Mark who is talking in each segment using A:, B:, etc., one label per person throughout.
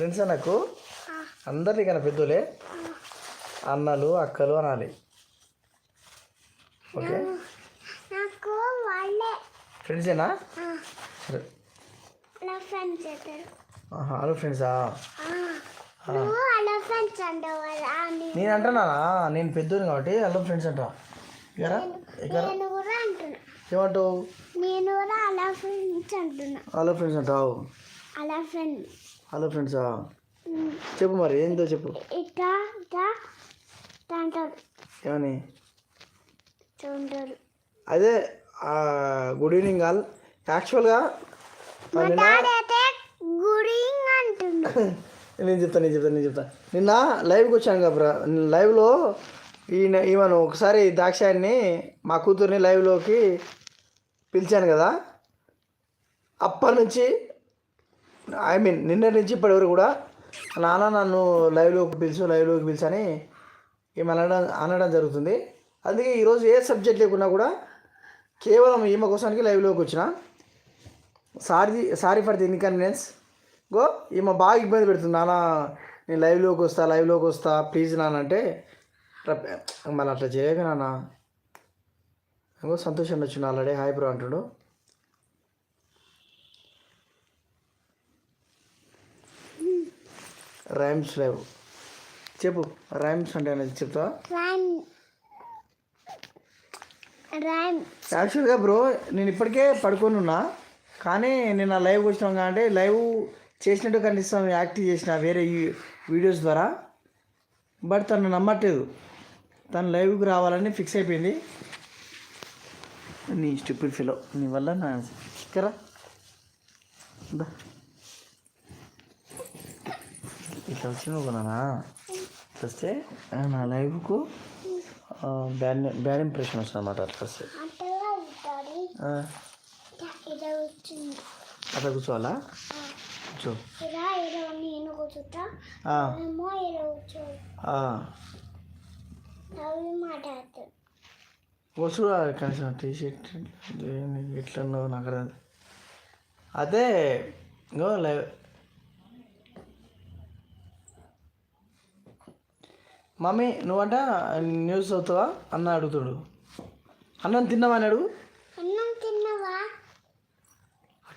A: Friends నాకు అందరినీ కన్నా పెద్దోలే. అన్నలు అక్కలు అనాలి. ఓకే? ఫ్రెండ్సేనా? సరే.
B: ఫ్రెండ్స్
A: హలో ఫ్రెండ్సా?
B: ఫ్రెండ్స్
A: నేను అంటున్నా నేను పెద్దోని కాబట్టి హలో ఫ్రెండ్స్ అంటా. ఇకరా ఇకరా
B: నేను కూడా అంటున్నా.
A: ఏమంటావు?
B: నేను అలా ఫ్రెండ్స్ అంటున్నా.
A: హలో ఫ్రెండ్స్ అంటావు?
B: అలా ఫ్రెండ్
A: హలో ఫ్రెండ్సా చెప్పు మరి ఏందో చెప్పు. ఏమని? అదే గుడ్ ఈవినింగ్ ఆల్ యాక్చువల్గా నేను చెప్తాను నేను చెప్తాను నేను చెప్తాను నిన్న లైవ్కి వచ్చాను కాబరా లైవ్లో ఈయన ఈమెను ఒకసారి దాక్షాయన్ని మా కూతుర్ని లైవ్లోకి పిలిచాను కదా. అప్పటి నుంచి ఐ మీన్ నిన్న నుంచి ఇప్పటివరకు కూడా నాన్న నన్ను లైవ్లోకి పిలుచు లైవ్లోకి పిలిచని ఈమె అనడం అనడం జరుగుతుంది. అందుకే ఈరోజు ఏ సబ్జెక్ట్ లేకున్నా కూడా కేవలం ఈమె కోసానికి లైవ్లోకి వచ్చిన. Sorry sorry for the inconvenience. Go ఈమె బాగా ఇబ్బంది పెడుతుంది. నాన్న నేను లైవ్లోకి వస్తా లైవ్లోకి వస్తా ప్లీజ్ నాన్న అంటే. మళ్ళీ అట్లా చేయక నాన్న. సంతోషం వచ్చింది ఆల్రెడీ హాయ్ బ్రో అంటాడు. రైమ్స్ లేవు. చెప్పు రైమ్స్ అంటే అనేది చెప్తా
B: రైమ్ రైమ్
A: యాక్చువల్గా బ్రో నేను ఇప్పటికే పడుకొని ఉన్నా. కానీ నేను ఆ లైవ్ వచ్చినాం కాబట్టి లైవ్ చేసినట్టు కనిపిస్తాం యాక్టివ్ చేసిన వేరే వీడియోస్ ద్వారా. బట్ తను నమ్మట్లేదు. తను లైవ్కి రావాలని ఫిక్స్ అయిపోయింది. నీ స్టూపిడ్ ఫిలో నీ వల్ల నా కరా దా. ఇట్లా వచ్చినావు కదా ఇట్లా వస్తే నా లైఫ్కు బ్యాడ్ బ్యాడ్ ఇంప్రెషన్ వస్తుంది అనమాట అట్లా వస్తే అట్లా కూర్చోవాలా? కూర్చో.
B: ఇలా
A: కనీసం టీ షర్ట్ ఎట్లా ఉన్నావు నాకు అదే ఇంకో లైవ్ మమ్మీ నువ్వంట న్యూస్ చదువుతావా? అన్న అడుగుతాడు. అన్నం తిన్నావా? అని అడుగు.
B: అన్నం తిన్నావా?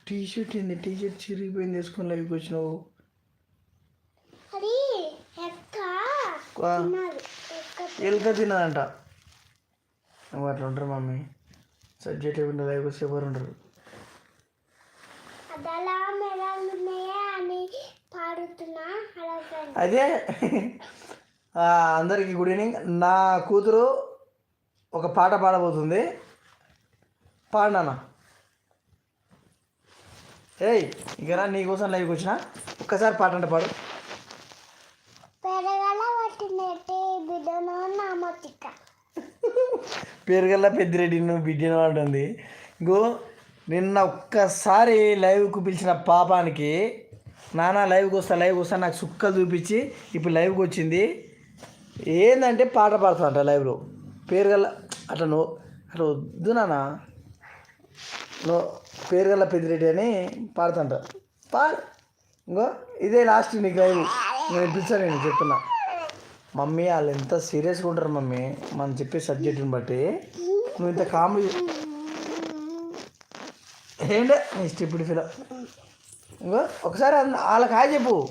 A: టీ షర్ట్ ఏంది? టీ షర్ట్ చిరిగిపోయింది వేసుకొని లైవ్కి వచ్చినావు. ఎలుక తిన్నదంట నువ్వు అట్లా ఉంటారు మమ్మీ? సబ్జెక్ట్ ఏమిటో లైవ్కి వచ్చి ఎవరు
B: ఫ్రెండ్
A: అదే అందరికీ గుడ్ ఈవినింగ్. నా కూతురు ఒక పాట పాడబోతుంది. పాడినానా ఏయ్ ఇకరా నీకోసం లైవ్కి వచ్చిన. ఒక్కసారి పాట అంటే పాడు. పేరుగల్లా పెద్దిరెడ్డి నువ్వు బిడ్డను అంటుంది. ఇంకో నిన్న ఒక్కసారి లైవ్కు పిలిచిన పాపానికి నాన్న లైవ్కి వస్తా లైవ్కి వస్తా నాకు సుక్కలు చూపించి ఇప్పుడు లైవ్కి వచ్చింది. ఏందంటే పాట పాడుతుందంట లైవ్లో. పేరుగల్ల అట్లా నువ్వు అట్లా వద్దు నాన్న. నువ్వు పేరుగల్ల పెద్దిరెడ్డి అని పాడుతుంట పాడు. ఇంకో ఇదే లాస్ట్ నీకు లైవ్. నేను పిలిచాను నేను చెప్తున్నా. మమ్మీ వాళ్ళు ఎంత సీరియస్గా ఉంటారు మమ్మీ. మనం చెప్పే సబ్జెక్టుని బట్టి నువ్వు ఇంత కామెడీ ఏంటే? నీ స్టిప్డ్ ఫీల్. ఇంకో ఒకసారి వాళ్ళకి హాయ్ చెప్పు.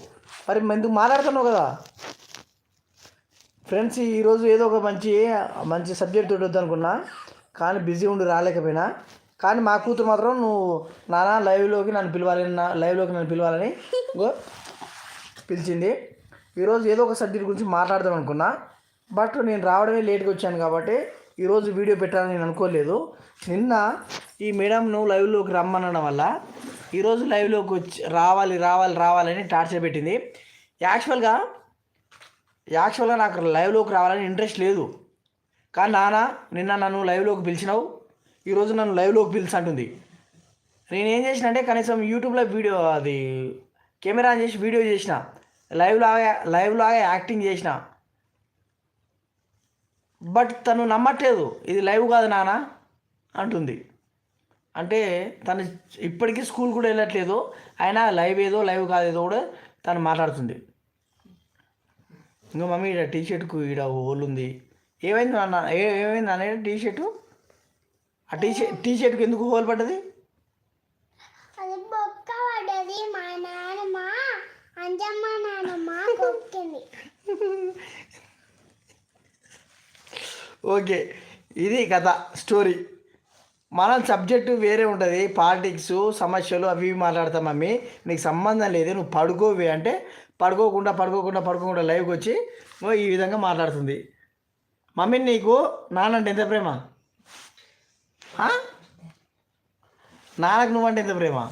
A: మరి ఎందుకు మాట్లాడుతున్నావు కదా? ఫ్రెండ్స్ ఈరోజు ఏదో ఒక మంచి మంచి సబ్జెక్ట్ తోటి వద్దనుకున్నా కానీ బిజీ ఉండి రాలేకపోయినా. కానీ మా కూతురు మాత్రం నువ్వు నానా లైవ్లోకి నన్ను పిలవాలని నా లైవ్లోకి నన్ను పిలవాలని పిలిచింది. ఈరోజు ఏదో ఒక సబ్జెక్ట్ గురించి మాట్లాడదాం అనుకున్నా. బట్ నేను రావడమే లేట్గా వచ్చాను కాబట్టి ఈరోజు వీడియో పెట్టాలని నేను అనుకోలేదు. నిన్న ఈ మేడం లైవ్లోకి రమ్మనడం వల్ల ఈరోజు లైవ్లోకి వచ్చి రావాలి రావాలి రావాలని టార్చర్ పెట్టింది. యాక్చువల్గా యాక్చువల్గా నాకు లైవ్లోకి రావాలని ఇంట్రెస్ట్ లేదు. కానీ నాన్న నిన్న నన్ను లైవ్లోకి పిలిచినావు. ఈరోజు నన్ను లైవ్లోకి పిలిచంటుంది నేను ఏం చేసిన అంటే కనీసం యూట్యూబ్లో వీడియో అది కెమెరా చేసి వీడియో చేసిన. లైవ్ లాగా లైవ్ లాగా యాక్టింగ్ చేసిన. బట్ తను నమ్మట్లేదు. ఇది లైవ్ కాదు నాన్న అంటుంది. అంటే తను ఇప్పటికీ స్కూల్ కూడా వెళ్ళట్లేదు. అయినా లైవ్ ఏదో లైవ్ కాదేదో కూడా తను మాట్లాడుతుంది. ఇంకా మమ్మీ ఇక్కడ టీ షర్ట్కు ఇక్కడ హోల్ ఉంది ఏమైంది నాన్న? ఏ- ఏమైంది నాన్న? టీ షర్టు ఆ టీ షర్ట్ టీ షర్ట్కి ఎందుకు హోల్ పడ్డది?
B: అది బొక్క పడ్డది మా నాన్నమ్మ. అంజమ్మ నాన్నమ్మ కొక్కింది
A: ఓకే. ఇది కథ స్టోరీ. మన సబ్జెక్టు వేరే ఉంటుంది. పాలిటిక్స్ సమస్యలు అవి ఇవి మాట్లాడతాం మమ్మీ. నీకు సంబంధం లేదు. నువ్వు పడుకోవే అంటే పడుకోకుండా పడుకోకుండా పడుకోకుండా లైవ్కి వచ్చి ఈ విధంగా మాట్లాడుతుంది. మమ్మీ నీకు నాన్న అంటే ఎంత ప్రేమ? నాన్నకు నువ్వంటే ఎంత ప్రేమ?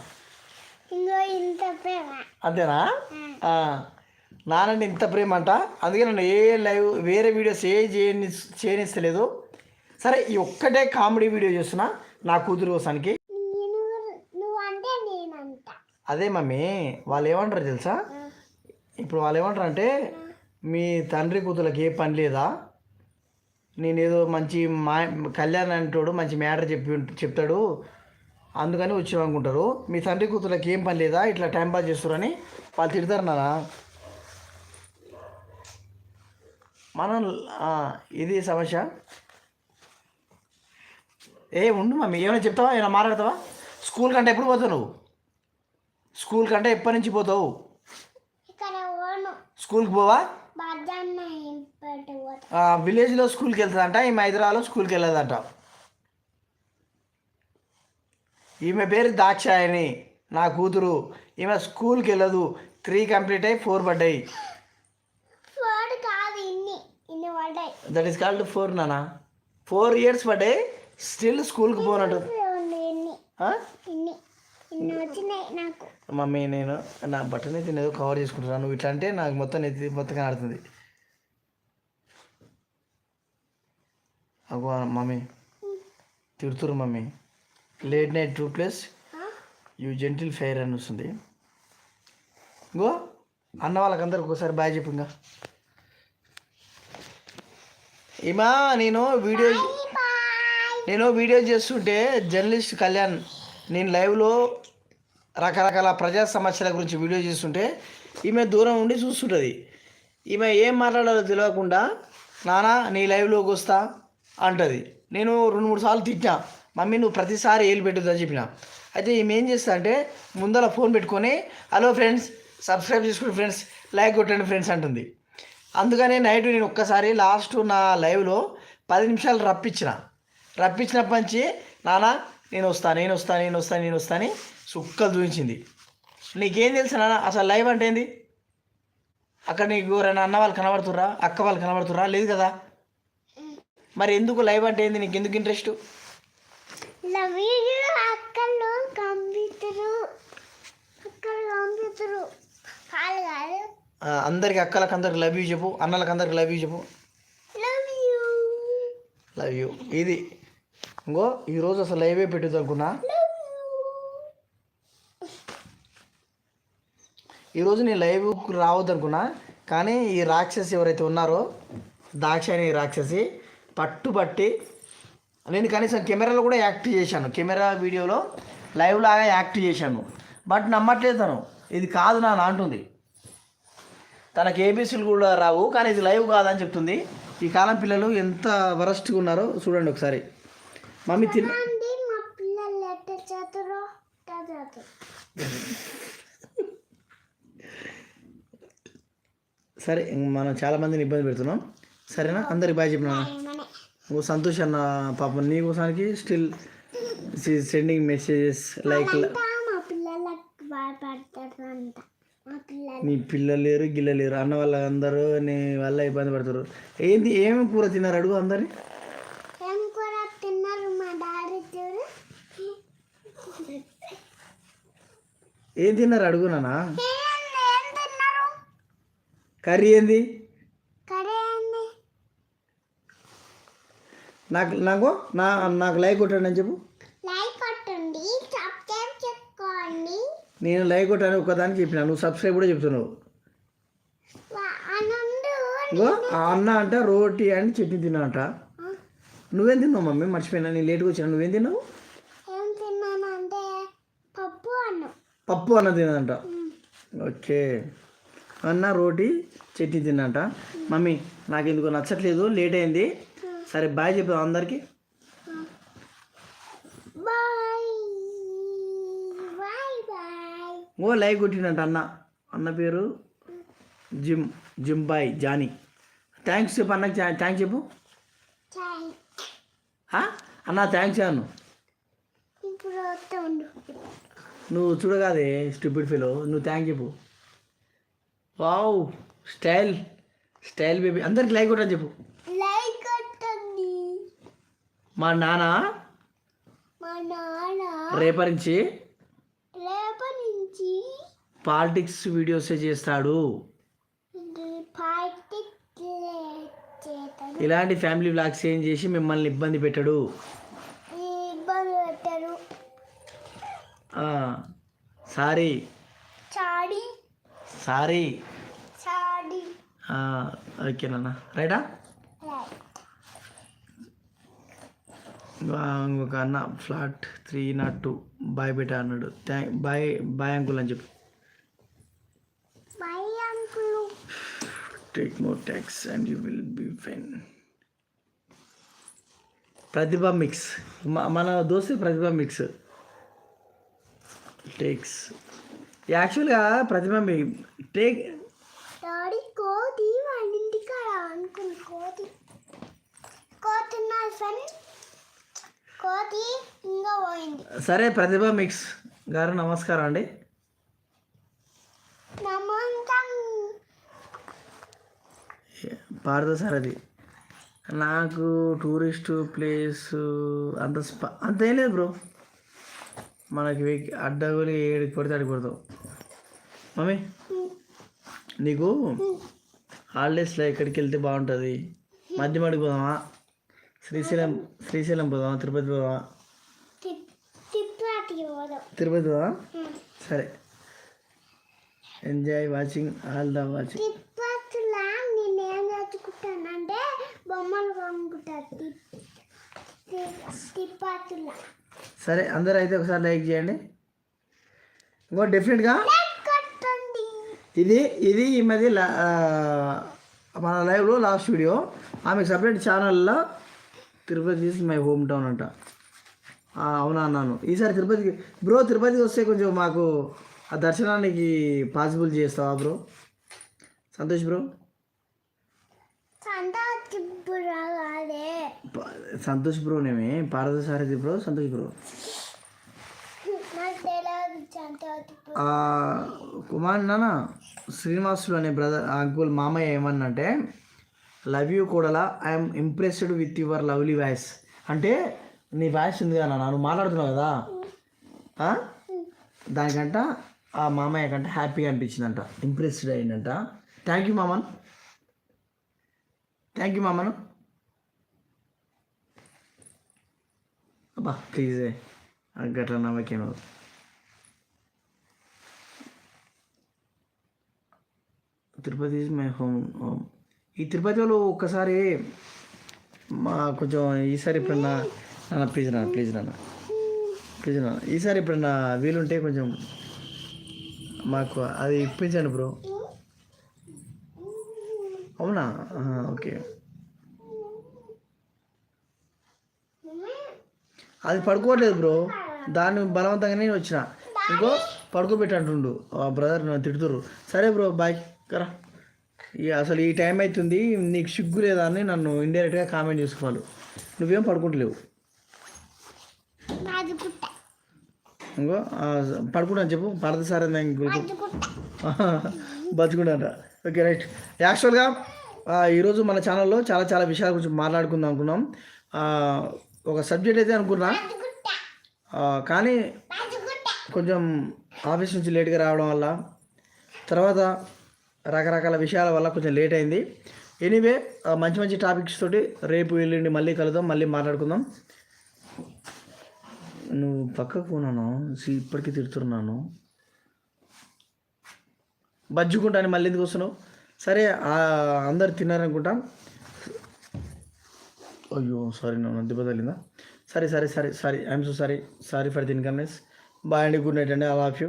B: ఇంకో ఇంత ప్రేమ.
A: అంతేనా? ఆ. నానంటే ఇంత ప్రేమ అంట. అందుకే నన్ను ఏ లైవ్ వేరే వీడియోస్ ఏ చేయని చేయనిస్తలేదు. సరే ఈ ఒక్కటే కామెడీ వీడియో చేస్తున్నా. నా కూతురు కోసానికి అదే మమ్మీ వాళ్ళు ఏమంటారు తెలుసా ఇప్పుడు వాళ్ళు ఏమంటారు అంటే మీ తండ్రి కూతురికి ఏ పని లేదా? నేనేదో మంచి మా కళ్యాణ్ అంటాడు మంచి మ్యాటర్ చెప్పి చెప్తాడు. అందుకని వచ్చాం అనుకుంటారు మీ తండ్రి కూతురికి ఏం పని లేదా? ఇట్లా టైం పాస్ చేస్తారని వాళ్ళు తిడతారు నాన్న. మనం ఇది సమస్య. ఏ ఉండు మమ్మీ ఏమైనా చెప్తావా? ఏమైనా మాట్లాడతావా? స్కూల్ కంటే ఎప్పుడు పోతావు నువ్వు? స్కూల్ కంటే ఎప్పటి నుంచి పోతావు? స్కూల్కి పోవా? విలేజ్లో స్కూల్కి వెళ్తుందంట ఈమె హైదరాబాద్లో స్కూల్కి వెళ్ళదంట. ఈమె పేరు దాక్షాయని నా కూతురు. ఈమె స్కూల్కి వెళ్ళదు. త్రీ కంప్లీట్ అయ్యి ఫోర్ పడ్డాయి. దట్ ఈస్ కాల్డ్ ఫోర్ నానా. ఫోర్ ఇయర్స్ పడ్డాయి? స్టిల్ స్కూల్కి పోనట్టు. మమ్మీ నేను నా బట్టలు అయితే నేను కవర్ చేసుకుంటున్నాను నువ్వు ఇట్లా అంటే నాకు మొత్తం నెత్తి మొత్తం కనడుతుంది అగో mummy. తిడుతురు mummy. Late night two plus you gentle fair అని వస్తుంది. గో అన్న వాళ్ళకందరికి ఒకసారి బాయ్ చెప్పు ఇంకా. నేను వీడియో నేను వీడియో చేస్తుంటే జర్నలిస్ట్ కళ్యాణ్ నేను లైవ్లో రకరకాల ప్రజా సమస్యల గురించి వీడియో చేస్తుంటే ఈమె దూరం ఉండి చూస్తుంటుంది. ఈమె ఏం మాట్లాడాలో తెలియకుండా నానా నీ లైవ్లోకి వస్తా అంటుంది. నేను రెండు మూడు సార్లు తిట్టా మమ్మీ నువ్వు ప్రతిసారి ఏలు పెట్టుదని చెప్పిన. అయితే ఈమె ఏం చేస్తా అంటే ముందర ఫోన్ పెట్టుకొని హలో ఫ్రెండ్స్ సబ్స్క్రైబ్ చేసుకోండి ఫ్రెండ్స్ లైక్ కొట్టండి ఫ్రెండ్స్ అంటుంది. అందుకనే నైట్ నేను ఒక్కసారి లాస్ట్ నా లైవ్లో పది నిమిషాలు రప్పించిన. రప్పించినప్పటి నుంచి నానా నేను వస్తా నేను వస్తా నేను వస్తా నేను వస్తా అని సుక్కలు చూపించింది. నీకేం తెలుసు నాన్న అసలు లైవ్ అంటే ఏంది? అక్కడ నీకు ఎవరైనా అన్న వాళ్ళు కనబడుతుర్రా అక్క వాళ్ళు కనబడుతుర్రా? లేదు కదా? మరి ఎందుకు లైవ్ అంటే ఏంది? నీకు ఎందుకు ఇంట్రెస్ట్ అందరికి అక్కలకు అందరికి లవ్ యూ చెప్పు అన్నలకు అందరికి లవ్ యూ చెప్పు.
B: Love you.
A: Love you. ఇది ఇంకో ఈరోజు అసలు లైవే
B: పెట్టుదనుకున్నా
A: ఈరోజు నేను లైవ్కి రావద్దనుకున్నా కానీ ఈ రాక్షసి ఎవరైతే ఉన్నారో దాక్షాయణి రాక్షసి పట్టుబట్టి నేను కనీసం కెమెరాలో కూడా యాక్ట్ చేశాను. కెమెరా వీడియోలో లైవ్ లాగా యాక్ట్ చేశాను. బట్ నమ్మట్లేదు తను. ఇది కాదు నా అంటుంది. తనకి ఏబీసీలు కూడా రావు కానీ ఇది లైవ్ కాదని చెప్తుంది. ఈ కాలం పిల్లలు ఎంత వరస్ట్గా ఉన్నారో చూడండి ఒకసారి. మమ్మీ తిన్న సరే మనం చాలా మందిని ఇబ్బంది పెడుతున్నాం. సరేనా? అందరికి బాయ్ చెప్పినా? ఓ సంతోష్ అన్న పాపం నీ కోసానికి స్టిల్ సెండింగ్ మెసేజెస్ లైక్ నీ పిల్లలు. లేరు గిల్ల లేరు. అన్న వాళ్ళందరూ నీ వల్ల ఇబ్బంది పడతారు. ఏంది ఏమేమి కూర తిన్నారు? అడుగు అందరిని
B: ఏం కూర తిన్నారు మా డాడీ చూడు
A: ఏం తిన్నారు? అడుగు నాన్న.
B: ఏం ఏం తిన్నారు?
A: కర్రీ ఏంది? నాకు నాకు నా నాకు లైక్ కొట్టండి అని చెప్పు.
B: లైక్ కొట్టండి సబ్స్క్రైబ్ చేసుకోండి.
A: నేను లైక్ కొట్టాను ఒక్కదానికి చెప్పిన. నువ్వు సబ్స్క్రైబ్ కూడా చెప్తున్నావు. అన్న అంట రోటీ అండ్ చట్నీ తిన్నా అంట నువ్వేం తిన్నావు మమ్మీ? మర్చిపోయినా నేను లేట్గా వచ్చినా. నువ్వేం తిన్నావు
B: ఏం తిన్నానంటే పప్పు అన్నం
A: తినంట ఓకే. అన్న రోటీ చట్నీ తిన్నంట మమ్మీ నాకు ఎందుకు నచ్చట్లేదు లేట్ అయింది సరే బాయ్ చెప్పాం అందరికీ. ఓ లైక్ కొట్టిండంట అన్న. అన్న పేరు gym gym boy Johnny. Thanks చెప్పు అన్నకి థ్యాంక్స్ చెప్పు? అన్న థ్యాంక్స్ అను నువ్వు చూడగాదే స్టూపిడ్ ఫీలో నువ్వు థ్యాంక్ చెప్పు. వావ్ స్టైల్ స్టైల్ బేబీ అందరికి లైక్ కొట్టని చెప్పు.
B: లైక్ కొట్టండి.
A: మా నాన్న
B: మా నాన్న
A: రేపటి నుంచి పాలిటిక్స్ వీడియోసే చేస్తాడు? ఇలాంటి ఫ్యామిలీ బ్లాగ్స్ ఏం చేసి మిమ్మల్ని ఇబ్బంది పెట్టడు
B: ఇబ్బంది పెట్టరు
A: సారీ.
B: చాడి.
A: సారీ.
B: చాడి.
A: ఓకేనన్నా రైటా? ఇంకొక అన్న flat three not two. Bye బేటా అన్నాడు. థ్యాంక్ బాయ్ బాయ్ అంకుల్ అని చెప్పు. Take no tax and you will be fine Pratibha mix మన దోస్తు ప్రతిభ మిక్స్ టేక్స్ యాక్చువల్గా ప్రతిభ మీ టేక్
B: డాడీ కోతి వాళ్ళ కోతి కోతి కోతి ఇంకా పోయింది
A: సరే ప్రతిభ మిక్స్ గారు నమస్కారం అండి పారద సార్ అది నాకు టూరిస్ట్ ప్లేస్ అంత స్ప అంత ఏం లేదు బ్రో మనకి అడ్డగోలి ఏడికి పడితే అడిగి కొడతావు. మమ్మీ నీకు హాలిడేస్లో ఎక్కడికి వెళ్తే బాగుంటుంది? మధ్యమడికి పోదామా? శ్రీశైలం శ్రీశైలం పోదామా? తిరుపతి పోదామా?
B: పోదాం.
A: తిరుపతి పోదామా? సరే. Enjoy watching all the watching
B: నేనేం బొమ్మలు
A: సరే అందరూ అయితే ఒకసారి లైక్ చేయండి. ఇంకో డెఫినెట్గా ఇది ఇది ఈ మధ్య మన లైవ్లో లాస్ట్ వీడియో. ఆమెకు సపరేట్ ఛానల్లో Tirupati is my home town అంట. అవునా అన్నాను. ఈసారి తిరుపతికి బ్రో తిరుపతికి వస్తే కొంచెం మాకు ఆ దర్శనానికి పాసిబుల్ చేస్తావా బ్రో? సంతోష్ బ్రో
B: సంతా తిప్పురా కాదే
A: ప- సంతోష్ బ్రో నేమే పారద సారథి బ్రో సంతోష్ బ్రో కుమార్ నాన్న శ్రీనివాసులు అనే బ్రదర్ అంకుల్ మామయ్య ఏమన్నంటే love you కూడలా I'm impressed with your lovely voice అంటే నీ వాయిస్ ఉంది కదా నాన్న నువ్వు మాట్లాడుతున్నావు కదా? దానికంట ఆ మామయ్య కంట హ్యాపీగా అనిపించిందంట ఇంప్రెస్డ్ అయిందంట. థ్యాంక్ యూ మామన్. థ్యాంక్ యూ మామను అబ్బా ప్లీజ్ గట్లా నమ్మకేమో Tirupati is my home home ఈ తిరుపతి వాళ్ళు ఒక్కసారి మా కొంచెం ఈసారి ఎప్పుడన్నా నాన్న ప్లీజ్ నాన్న ప్లీజ్ నాన్న. ప్లీజ్ నాన్న. ఈసారి ఎప్పుడన్నా వీలుంటే కొంచెం మాకు అది ఇప్పించండి బ్రో అవునా? ఓకే. అది పడుకోవట్లేదు బ్రో. దాన్ని బలవంతంగానే వచ్చిన. ఇంకో పడుకోబెట్టి అంటుండు ఆ బ్రదర్ నన్ను తిడుతురు సరే బ్రో బాయ్. కరా. ఇక అసలు ఈ టైం అవుతుంది నీకు సిగ్గు లేదా అని నన్ను ఇండైరెక్ట్గా కామెంట్ చేసుకోవాలి. నువ్వేం పడుకుంటలేవు. ఇంకో పడుకుంటాను చెప్పు. పడద సార్ బతుకుంటాను ఓకే రైట్. యాక్చువల్గా ఈరోజు మన ఛానల్లో చాలా చాలా విషయాల గురించి మాట్లాడుకుందాం అనుకున్నాం. ఒక సబ్జెక్ట్ అయితే అనుకున్నా. కానీ కొంచెం ఆఫీస్ నుంచి లేట్గా రావడం వల్ల తర్వాత రకరకాల విషయాల వల్ల కొంచెం లేట్ అయింది. ఎనీవే మంచి మంచి టాపిక్స్ తోటి రేపు ఎల్లుండి మళ్ళీ కలుద్దాం మళ్ళీ మాట్లాడుకుందాం. నువ్వు పక్కకు పోనాను? సి- ఇప్పటికీ తిడుతున్నాను. బజ్జుకుంటాను మళ్ళీ ఎందుకు వస్తున్నావు? సరే అందరు తిన్నారనుకుంటా. అయ్యో సారీ నా దెబ్బ తగిలిందా సరే సరే సరే sorry I'm so sorry sorry for the inconvenience bye అండి గుడ్ నైట్ అండి ఐ లాఫ్ యూ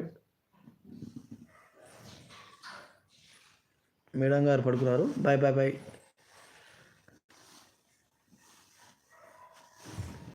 A: మేడం గారు పడుకున్నారు. Bye bye bye